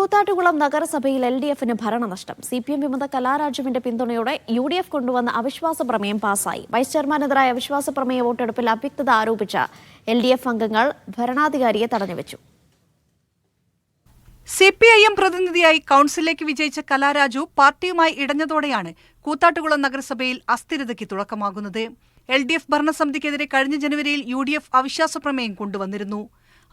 കൂത്താട്ടുകുളം നഗരസഭയിൽ L D എഫിന് ഭരണനഷ്ടം. C P M വിമത കലാരാജുവിന്റെ പിന്തുണയോടെ യു ഡി എഫ് കൊണ്ടുവന്ന അവിശ്വാസ പ്രമേയം പാസായി. വൈസ് ചെയർമാനെതിരായ അവിശ്വാസ പ്രമേയ വോട്ടെടുപ്പിൽ അവ്യക്തത ആരോപിച്ച എൽ ഡി എഫ് അംഗങ്ങൾ ഭരണാധികാരിയെ തടഞ്ഞുവെച്ചു. സി പി ഐ എം പ്രതിനിധിയായി കൌൺസിലേക്ക് വിജയിച്ച കലാരാജു പാർട്ടിയുമായി ഇടഞ്ഞതോടെയാണ് കൂത്താട്ടുകുളം നഗരസഭയിൽ അസ്ഥിരതയ്ക്ക് തുടക്കമാകുന്നത്. എൽ ഡി എഫ് ഭരണസമിതിക്കെതിരെ കഴിഞ്ഞ ജനുവരിയിൽ യു ഡി എഫ് അവിശ്വാസ പ്രമേയം കൊണ്ടുവന്നിരുന്നു.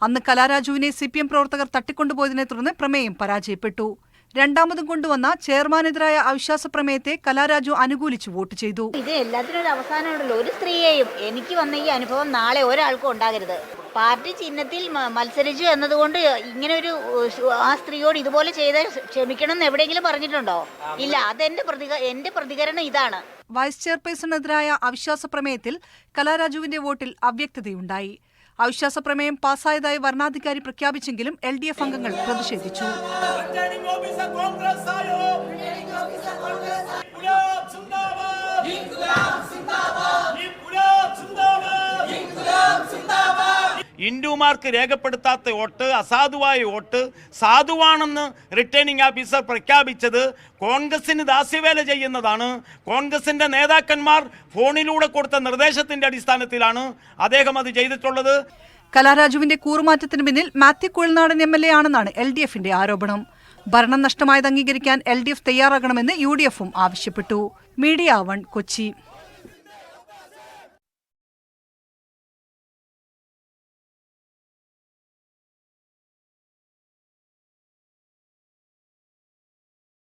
അന്ന് കലാരാജുവിനെ സി പി എം പ്രവർത്തകർ തട്ടിക്കൊണ്ടുപോയതിനെ തുടർന്ന് പ്രമേയം പരാജയപ്പെട്ടു. രണ്ടാമതും കൊണ്ടുവന്ന ചെയർമാനെതിരായ അവിശ്വാസ പ്രമേയത്തെ കലാരാജു അനുകൂലിച്ചു വോട്ട് ചെയ്തു. ഇത് എല്ലാത്തിനും ഒരു അവസാനമുണ്ടല്ലോ ഒരു സ്ത്രീയെയും എനിക്ക് വന്ന ഈ അനുഭവം നാളെ ഒരാൾക്കും ഉണ്ടാകരുത്. പാർട്ടി ചിഹ്നത്തിൽ മത്സരിച്ചു എന്നതുകൊണ്ട് ഇങ്ങനെ ഒരു ആ സ്ത്രീയോട് ഇതുപോലെ ചെയ്ത് ക്ഷമിക്കണം എന്ന് എവിടെയെങ്കിലും പറഞ്ഞിട്ടുണ്ടോ? ഇല്ല അതെന്റെ പ്രതിക എന്റെ പ്രതികരണം ഇതാണ്. വൈസ് ചെയർപേഴ്സണെതിരായ അവിശ്വാസ പ്രമേയത്തിൽ കലാരാജുവിന്റെ വോട്ടിൽ അവ്യക്തതയുണ്ടായി. അവിശ്വാസ പ്രമേയം പാസായതായി വരണാധികാരി പ്രഖ്യാപിച്ചെങ്കിലും എൽ ഡി എഫ് അംഗങ്ങൾ പ്രതിഷേധിച്ചു ഹിന്ദുമാർക്ക് രേഖപ്പെടുത്താത്ത വോട്ട് അസാധുവായ വോട്ട് സാധുവാണെന്ന് റിട്ടേണിംഗ് ഓഫീസർ പ്രഖ്യാപിച്ചത് കോൺഗ്രസിന് ദാസ്യവേല ചെയ്യുന്നതാണ്. കോൺഗ്രസിന്റെ നേതാക്കന്മാർ ഫോണിലൂടെ കൊടുത്ത നിർദ്ദേശത്തിന്റെ അടിസ്ഥാനത്തിലാണ് അദ്ദേഹം അത് ചെയ്തിട്ടുള്ളത്. കലാരാജുവിന്റെ കൂറുമാറ്റത്തിന് പിന്നിൽ Mathew Kuzhalnadan M L A ആണെന്നാണ് എൽ ഡി എഫിന്റെ ആരോപണം. ഭരണം നഷ്ടമായത് അംഗീകരിക്കാൻ എൽ ഡി എഫ് തയ്യാറാകണമെന്ന് യു ഡി എഫും ആവശ്യപ്പെട്ടു. Media one Kochi.